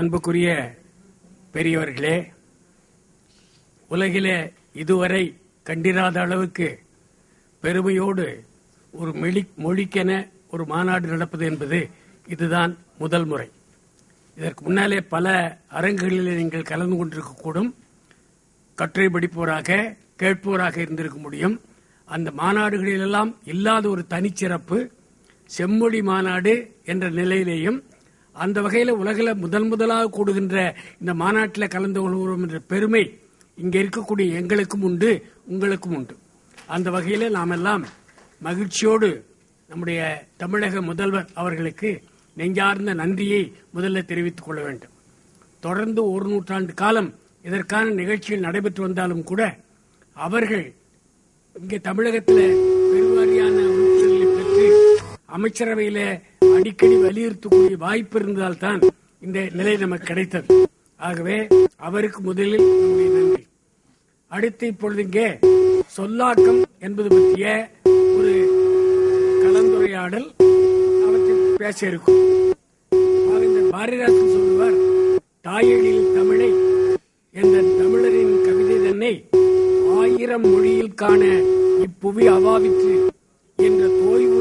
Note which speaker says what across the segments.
Speaker 1: அன்புக்குரிய பெரியவர்களே உலகிலே இதுவரை கண்டிராத அளவுக்கு பெருமையோடு ஒரு மெழி மொழிக்கென ஒரு மாநாடு நடப்பது என்பது இதுதான் முதல் முறை இதற்கு முன்னாலே பல அரங்குகளில் நீங்கள் கலந்து கொண்டிருக்கக்கூடும் கட்டுரை படிப்போராக கேட்போராக இருந்திருக்க முடியும் அந்த மாநாடுகளிலெல்லாம் இல்லாத ஒரு தனிச்சிறப்பு செம்மொழி மாநாடு என்ற நிலையிலேயும் அந்த வகையில் உலகில் முதல் முதலாக கூடுகின்ற இந்த மாநாட்டில் கலந்து கொள்கிறோம் என்ற பெருமை இங்கே இருக்கக்கூடிய எங்களுக்கும் உண்டு உங்களுக்கும் உண்டு அந்த வகையில் நாம் எல்லாம் மகிழ்ச்சியோடு நம்முடைய தமிழக முதல்வர் அவர்களுக்கு நெஞ்சார்ந்த நன்றியை முதல்ல தெரிவித்துக் கொள்ள வேண்டும் தொடர்ந்து ஒரு நூற்றாண்டு காலம் இதற்கான நிகழ்ச்சிகள் நடைபெற்று வந்தாலும் கூட அவர்கள் இங்கே தமிழகத்தில் பெருவாரியான பெற்று அமைச்சரவையில் அடிக்கடி வலியுறுத்தக்கூடிய வாய்ப்பு இருந்தால்தான் இந்த நிலை நமக்கு கிடைத்தது ஆகவே அவருக்கு முதலில் நன்றி அடுத்து இப்பொழுது இங்கே சொல்லாக்கம் என்பது பற்றிய ஒரு கலந்துரையாடல் அவற்றில் பேச இருக்கும் பாரதிதாசன் சொல்லுவார் தாயழில் தமிழை என்ற தமிழரின் கவிதை தன்னை ஆயிரம் மொழியில் காண இப்புவி அவாவிற்று என்ற தோய்வு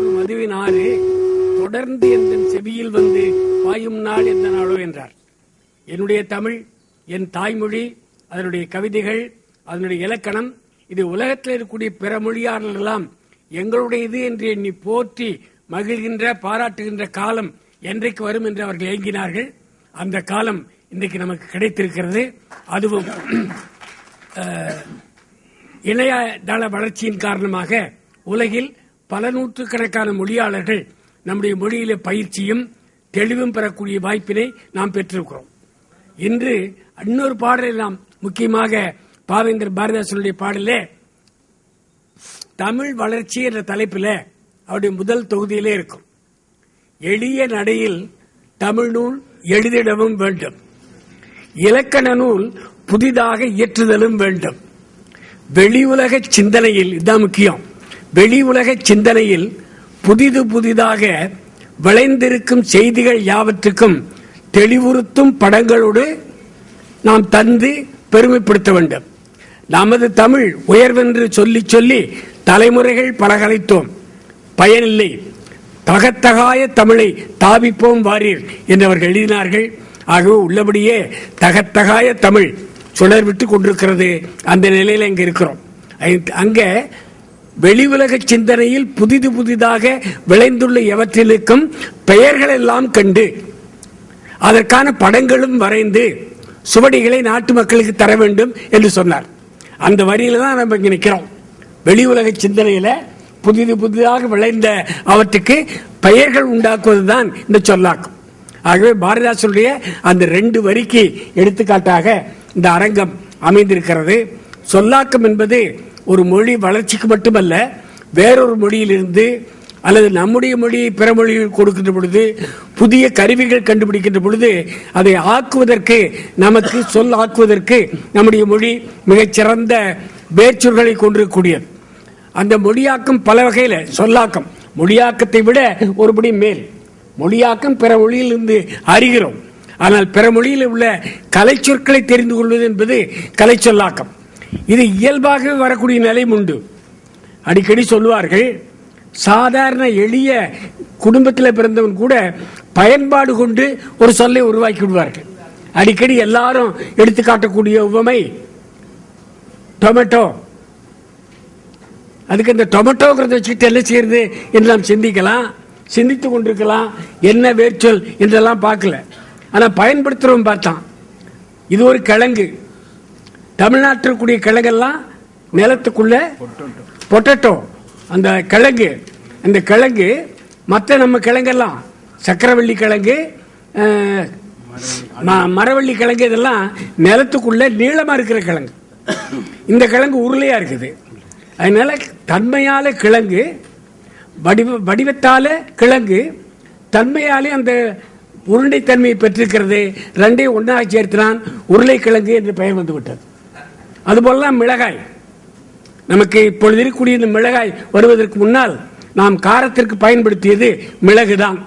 Speaker 1: தொடர்ந்து என் செவியில் வந்து பாயும் நாள் எந்த நாளோ என்றார் என்னுடைய தமிழ் என் தாய்மொழி அதனுடைய கவிதைகள் அதனுடைய இலக்கணம் இது உலகத்தில் இருக்கக்கூடிய பிற மொழியாளர்களெல்லாம் எங்களுடையது என்று எண்ணி போற்றி மகிழ்கின்ற பாராட்டுகின்ற காலம் என்றைக்கு வரும் என்று அவர்கள் ஏங்கினார்கள் அந்த காலம் இன்றைக்கு நமக்கு கிடைத்திருக்கிறது அதுவும் இணையதள வளர்ச்சியின் காரணமாக உலகில் பல நூற்றுக்கணக்கான மொழியாளர்கள் நம்முடைய மொழியில பயிற்சியும் தெளிவும் பெறக்கூடிய வாய்ப்பினை நாம் பெற்றிருக்கிறோம் இன்று இன்னொரு பாடலில் நாம் முக்கியமாக பாவேந்தர் பாரதிதாசனுடைய பாடலே தமிழ் வளர்ச்சி என்ற தலைப்பில் அவருடைய முதல் தொகுதியிலே இருக்கும் எளிய நடையில் தமிழ் நூல் எழுதிடவும் வேண்டும் இலக்கண நூல் புதிதாக இயற்றுதலும் வேண்டும் வெளி உலக சிந்தனையில் இதுதான் முக்கியம் வெளி உலக சிந்தனையில் புதிது புதிதாக விளைந்திருக்கும் செய்திகள் யாவற்றுக்கும் தெளிவுறுத்தும் படங்களோடு நாம் தந்து பெருமைப்படுத்த வேண்டும் நமது தமிழ் உயர்வென்று சொல்லி சொல்லி தலைமுறைகள் பலகலைத்தோம் பயனில்லை தகத்தகாய தமிழை தாவிப்போம் வாரீர் என்றவர்கள் எழுதினார்கள் ஆகவே உள்ளபடியே தகத்தகாய தமிழ் சுடர் விட்டு கொண்டிருக்கிறது அந்த நிலையில் இங்கே இருக்கிறோம் அங்கே வெளி உலக சிந்தனையில் புதிது புதிதாக விளைந்துள்ள எவற்றிலுக்கும் எல்லாம் கண்டு அதற்கான படங்களும் வரைந்து சுவடிகளை நாட்டு மக்களுக்கு தர வேண்டும் என்று சொன்னார் அந்த வரியில தான் நம்ம இங்கே நிற்கிறோம் வெளி உலக சிந்தனையில் புதிது புதிதாக விளைந்த அவற்றுக்கு பெயர்கள் உண்டாக்குவது தான் இந்த சொல்லாக்கம் ஆகவே பாரதிதாசனுடைய அந்த ரெண்டு வரிக்கு எடுத்துக்காட்டாக இந்த அரங்கம் அமைந்திருக்கிறது சொல்லாக்கம் என்பது ஒரு மொழி வளர்ச்சிக்கு மட்டுமல்ல வேறொரு மொழியிலிருந்து அல்லது நம்முடைய மொழியை பிற மொழியில் கொடுக்கின்ற பொழுது புதிய கருவிகள் கண்டுபிடிக்கின்ற பொழுது அதை ஆக்குவதற்கு நமக்கு சொல் ஆக்குவதற்கு நம்முடைய மொழி மிகச்சிறந்த வேர்ச்சொல்களை கொண்டிருக்கக்கூடியது அந்த மொழியாக்கம் பல வகையில் சொல்லாக்கம் மொழியாக்கத்தை விட ஒருபடி மேல் மொழியாக்கம் பிற மொழியிலிருந்து அறிகிறோம் ஆனால் பிற மொழியில் உள்ள கலை சொற்களை தெரிந்து கொள்வது என்பது கலை சொல்லாக்கம் இது இயல்பாக வரக்கூடிய நிலை உண்டு அடிக்கடி சொல்லுவார்கள் சாதாரண எளிய குடும்பத்தில் பிறந்தவன் கூட பயன்பாடு கொண்டு ஒரு சொல்லை உருவாக்கி விடுவார்கள் அடிக்கடி எல்லாரும் எடுத்துக்காட்டக்கூடிய உவமை டொமேட்டோ அதுக்கு இந்த டொமேட்டோங்கிறத வச்சுக்கிட்டு என்ன செய்யறது என்று நாம் சிந்திக்கலாம் சிந்தித்து கொண்டிருக்கலாம் என்ன வேர்ச்சொல் என்றெல்லாம் பார்க்கல ஆனால் பயன்படுத்துறவன் பார்த்தான் இது ஒரு கிழங்கு தமிழ்நாட்டில் கிழங்கெல்லாம் நிலத்துக்குள்ளே பொட்டட்டோ அந்த கிழங்கு அந்த கிழங்கு மற்ற நம்ம கிழங்கெல்லாம் சக்கரவள்ளி கிழங்கு மரவள்ளி கிழங்கு இதெல்லாம் நிலத்துக்குள்ளே நீளமாக இருக்கிற கிழங்கு இந்த கிழங்கு உருளையாக இருக்குது அதனால் தன்மையால் கிழங்கு வடிவ வடிவத்தால் கிழங்கு தன்மையாலே அந்த உருண்டை தன்மையை பெற்றிருக்கிறது ரெண்டையும் ஒன்றாக சேர்த்தினான் உருளைக்கிழங்கு என்று பெயர் வந்துவிட்டது அதுபோல தான் மிளகாய் நமக்கு இப்பொழுது இருக்கக்கூடிய இந்த மிளகாய் வருவதற்கு முன்னால் நாம் காரத்திற்கு பயன்படுத்தியது மிளகு தான்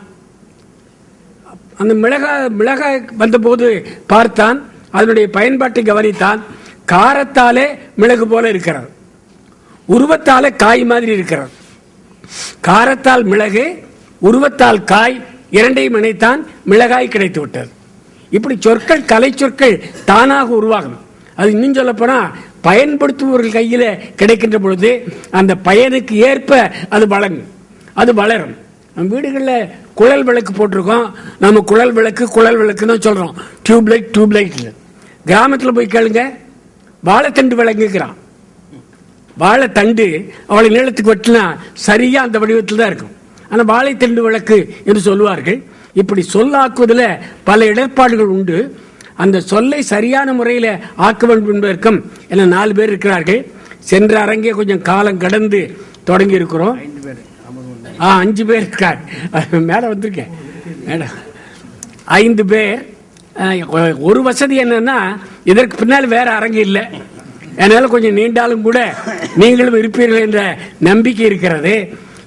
Speaker 1: அந்த மிளகாய் மிளகாய் வந்தபோது பார்த்தான் அதனுடைய பயன்பாட்டை கவனித்தான் காரத்தாலே மிளகு போல இருக்கிறார் உருவத்தாலே காய் மாதிரி இருக்கிறார் காரத்தால் மிளகு உருவத்தால் காய் இரண்டையும் இணைத்தான் மிளகாய் கிடைத்து விட்டது இப்படி சொற்கள் கலை சொற்கள் தானாக உருவாகும் அது இன்னும் சொல்லப்போனால் பயன்படுத்துபவர்கள் கையில் கிடைக்கின்ற பொழுது அந்த பயனுக்கு ஏற்ப அது வளங்கும் அது வளரும் நம்ம வீடுகளில் குழல் விளக்கு போட்டிருக்கோம் நம்ம குழல் விளக்கு குழல் விளக்குன்னு சொல்கிறோம் டியூப்லைட் டியூப்லைட்டில் கிராமத்தில் போய் கேளுங்க வாழைத்தண்டு விளங்குக்கிறான் வாழைத்தண்டு அவளை நீளத்துக்கு வெட்டினா சரியாக அந்த வடிவத்தில் தான் இருக்கும் ஆனால் வாழைத்தண்டு விளக்கு என்று சொல்லுவார்கள் இப்படி சொல்லாக்குவதில் பல இடர்பாடுகள் உண்டு அந்த சொல்லை சரியான முறையில் ஆக்க வேண்டும் என நாலு பேர் இருக்கிறார்கள் சென்ற அரங்கே கொஞ்சம் காலம் கடந்து தொடங்கி இருக்கிறோம் ஆ அஞ்சு பேர் இருக்கார் மேலே வந்திருக்கேன் மேடம் ஐந்து பேர் ஒரு வசதி என்னன்னா இதற்கு பின்னால் வேற அரங்கு இல்லை என்னால் கொஞ்சம் நீண்டாலும் கூட நீங்களும் இருப்பீர்கள் என்ற நம்பிக்கை இருக்கிறது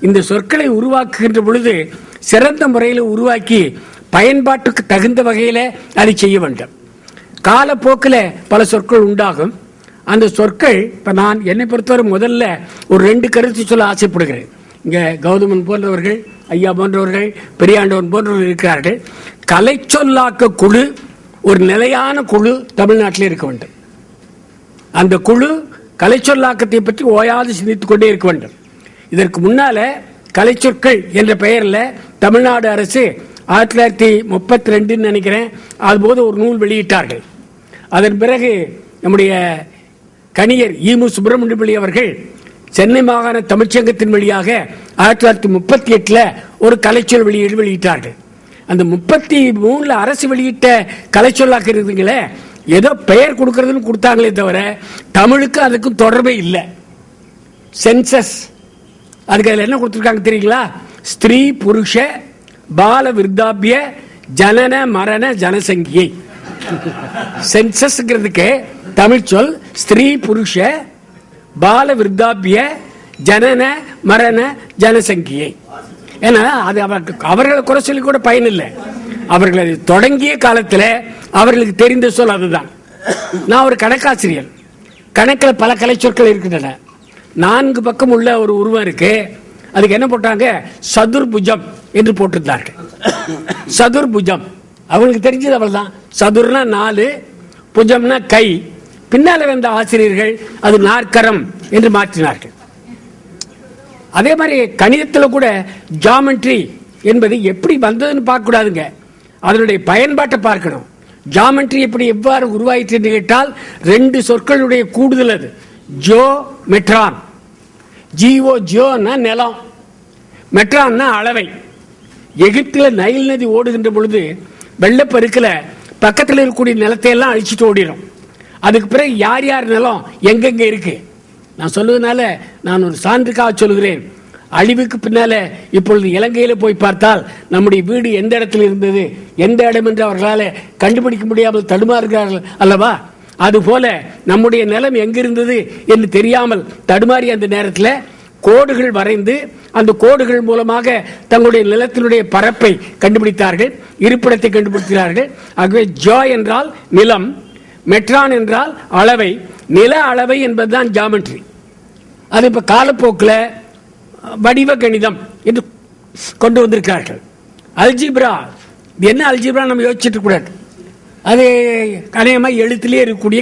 Speaker 1: இந்த சொற்களை உருவாக்குகின்ற பொழுது சிறந்த முறையில் உருவாக்கி பயன்பாட்டுக்கு தகுந்த வகையில் அதை செய்ய வேண்டும் காலப்போக்கில் பல சொற்கள் உண்டாகும் அந்த சொற்கள் இப்போ நான் என்னை பொறுத்தவரை முதல்ல ஒரு ரெண்டு கருத்து சொல்ல ஆசைப்படுகிறேன் இங்கே கௌதமன் போன்றவர்கள் ஐயா போன்றவர்கள் பெரியாண்டவன் போன்றவர்கள் இருக்கிறார்கள் கலை சொல்லாக்க குழு ஒரு நிலையான குழு தமிழ்நாட்டில் இருக்க வேண்டும் அந்த குழு கலை சொல்லாக்கத்தை பற்றி ஓயாது சிந்தித்துக் கொண்டே இருக்க வேண்டும் இதற்கு முன்னால் கலைச்சொற்கள் என்ற பெயரில் தமிழ்நாடு அரசு ஆயிரத்தி தொள்ளாயிரத்தி முப்பத்தி ரெண்டுன்னு நினைக்கிறேன் அதுபோது ஒரு நூல் வெளியிட்டார்கள் அதன் பிறகு நம்முடைய கணியர் சுப்பிரமணிய பிள்ளை அவர்கள் சென்னை மாகாண தமிழ்ச்சங்கத்தின் வழியாக ஆயிரத்தி தொள்ளாயிரத்தி முப்பத்தி எட்டில் ஒரு கலைச்சொல் வெளியீடு வெளியிட்டார்கள் அந்த முப்பத்தி மூணில் அரசு வெளியிட்ட கலைச்சொல்லாக இருக்குதுங்களே ஏதோ பெயர் கொடுக்கறதுன்னு கொடுத்தாங்களே தவிர தமிழுக்கு அதுக்கும் தொடர்பே இல்லை சென்சஸ் அதுக்கு அதில் என்ன கொடுத்துருக்காங்க தெரியுங்களா ஸ்திரீ புருஷ பால விருத்தாபிய ஜனன மரண ஜனசங்கியை சென்சஸ்ங்கிறதுக்கு தமிழ் சொல் ஸ்திரீ புருஷ பால விருத்தாபிய ஜனன மரண ஜனசங்கியை ஏன்னா அது அவர்களை குறை சொல்லி கூட பயனில்லை அவர்கள் தொடங்கிய காலத்தில் அவர்களுக்கு தெரிந்த சொல் அதுதான் நான் ஒரு கணக்காசிரியர் கணக்கில் பல கலை சொற்கள் இருக்கின்றன நான்கு பக்கம் உள்ள ஒரு உருவம் இருக்கு அதுக்கு என்ன போட்டாங்க சதுர்புஜம் என்று போட்டிருந்தார்கள் சதுர்புஜம் அவங்களுக்கு தெரிஞ்சது அவள் தான் சதுர்னா நாலு புஜம்னா கை பின்னால் வந்த ஆசிரியர்கள் அது நாற்கரம் என்று மாற்றினார்கள் அதே மாதிரி கணிதத்தில் கூட ஜாமெட்ரி என்பது எப்படி வந்ததுன்னு பார்க்கக்கூடாதுங்க அதனுடைய பயன்பாட்டை பார்க்கணும் ஜாமெட்ரி எப்படி எவ்வாறு உருவாயிற்று கேட்டால் ரெண்டு சொற்களுடைய கூடுதல் அது ஜோ மெட்ரான் ஜிஓ ஜியோன்னா நிலம் மெட்ரான்னா அளவை எகிப்தில் நைல் நதி ஓடுகின்ற பொழுது வெள்ளப்பெருக்கில் பக்கத்தில் இருக்கக்கூடிய நிலத்தையெல்லாம் அழிச்சிட்டு ஓடிடும் அதுக்கு பிறகு யார் யார் நிலம் எங்கெங்கே இருக்குது நான் சொல்லுவதனால நான் ஒரு சான்றுக்காக சொல்கிறேன் அழிவுக்கு பின்னால் இப்பொழுது இலங்கையில் போய் பார்த்தால் நம்முடைய வீடு எந்த இடத்துல இருந்தது எந்த இடம் என்று அவர்களால் கண்டுபிடிக்க முடியாமல் தடுமாறுகிறார்கள் அல்லவா அதுபோல நம்முடைய நிலம் எங்கிருந்தது என்று தெரியாமல் தடுமாறி அந்த நேரத்தில் கோடுகள் வரைந்து அந்த கோடுகள் மூலமாக தங்களுடைய நிலத்தினுடைய பரப்பை கண்டுபிடித்தார்கள் இருப்பிடத்தை கண்டுபிடித்தார்கள் ஆகவே ஜோ என்றால் நிலம் மெட்ரான் என்றால் அளவை நில அளவை என்பதுதான் ஜாமெட்ரி அது இப்போ காலப்போக்கில் வடிவ கணிதம் என்று கொண்டு வந்திருக்கிறார்கள் அல்ஜிப்ரா என்ன அல்ஜிப்ரா நம்ம யோசிச்சுட்டு கூடாது அது அநேகமாக எழுத்துலேயே இருக்கக்கூடிய